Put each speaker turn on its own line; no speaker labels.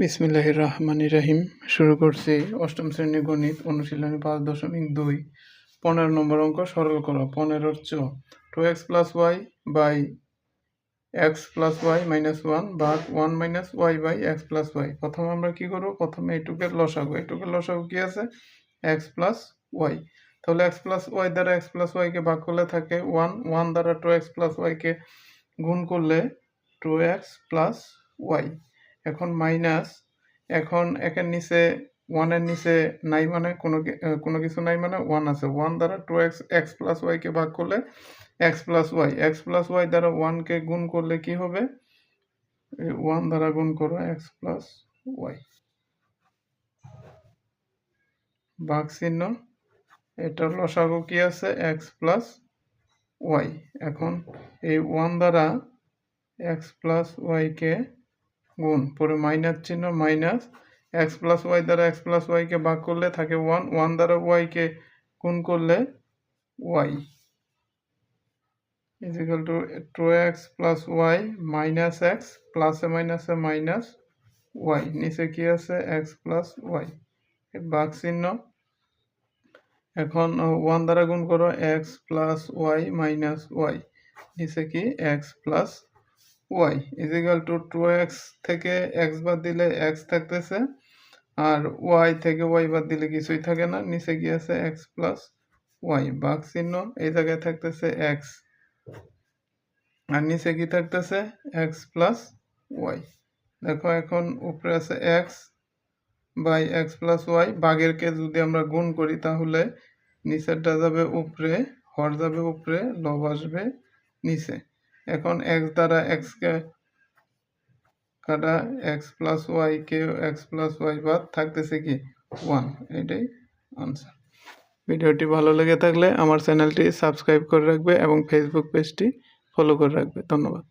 বিসমিল্লাহ রহমান রাহিম। শুরু করছি অষ্টম শ্রেণি গণিত অনুশীলনী পাঁচ দশমিক দুই। পনেরো নম্বর অঙ্ক সরল করো। পনেরোর চ। Two x plus y by x plus y minus one বা one minus y by x plus y প্রথমে আমরা কি করব? প্রথমে এইটুকের লসাগু। এইটুকের লসাগু কি আছে? এক্স প্লাস ওয়াই তাহলে এক্স প্লাস ওয়াই দ্বারা এক্স প্লাস ওয়াইকে ভাগ করলে থাকে ওয়ান ওয়ান দ্বারা টু এক্স প্লাস ওয়াইকে গুণ করলে টু এক্স প্লাস ওয়াই এখন মাইনাস এখন একের নিচে ওয়ানের নিচে নাই মানে কোনো কোনো কিছু নাই মানে ওয়ান আছে। ওয়ান দ্বারা টু এক্স এক্স প্লাস ওয়াইকে ভাগ করলে x plus y x plus y দ্বারা ওয়ানকে গুণ করলে কি হবে? ওয়ান দ্বারা গুণ করো এক্স প্লাস ওয়াই ভাগ চিহ্ন এটার লসাগু কি আছে? এক্স প্লাস ওয়াই এখন এই ওয়ান দ্বারা এক্স প্লাস ওয়াইকে গুণ। পরে মাইনাস চিহ্ন, মাইনাস এক্স প্লাস ওয়াই দ্বারা এক্স প্লাস ওয়াইকে ভাগ করলে থাকে ওয়ান ওয়ান দ্বারা ওয়াইকে গুণ করলে y equal two two x plus y minus x প্লাসে মাইনাসে মাইনাস ওয়াই নিচে কি আছে? এক্স প্লাস ওয়াই ভাগ চিহ্ন। এখন ওয়ান দ্বারা গুণ করো x plus y minus y নিচে কি? X plus y equal two two x থেকে এক্স বাদ দিলে এক্স থাকতেছে, আর ওয়াই থেকে ওয়াই বাদ দিলে কিছুই থাকে না, নিচে কি আছে এক্স প্লাস ওয়াই বাঘ চিহ্ন এই জায়গায় থাকতেছে এক্স আর নিচে কি থাকতেছে এক্স প্লাস ওয়াই দেখো এখন উপরে আছে x by x plus y বাঘেরকে যদি আমরা গুণ করি তাহলে নিচেরটা যাবে উপরে, হর যাবে উপরে, লব আসবে নিচে। এখন এক্স দ্বারা এক্সকে কাটা এক্স প্লাস ওয়াই কে এক্স প্লাস ওয়াই বাদ থাকতেছে কি? ওয়ান এটাই আনসার ভিডিওটি ভালো লেগে থাকলে আমার চ্যানেলটি সাবস্ক্রাইব করে রাখবে এবং ফেসবুক পেজটি ফলো করে রাখবে। ধন্যবাদ।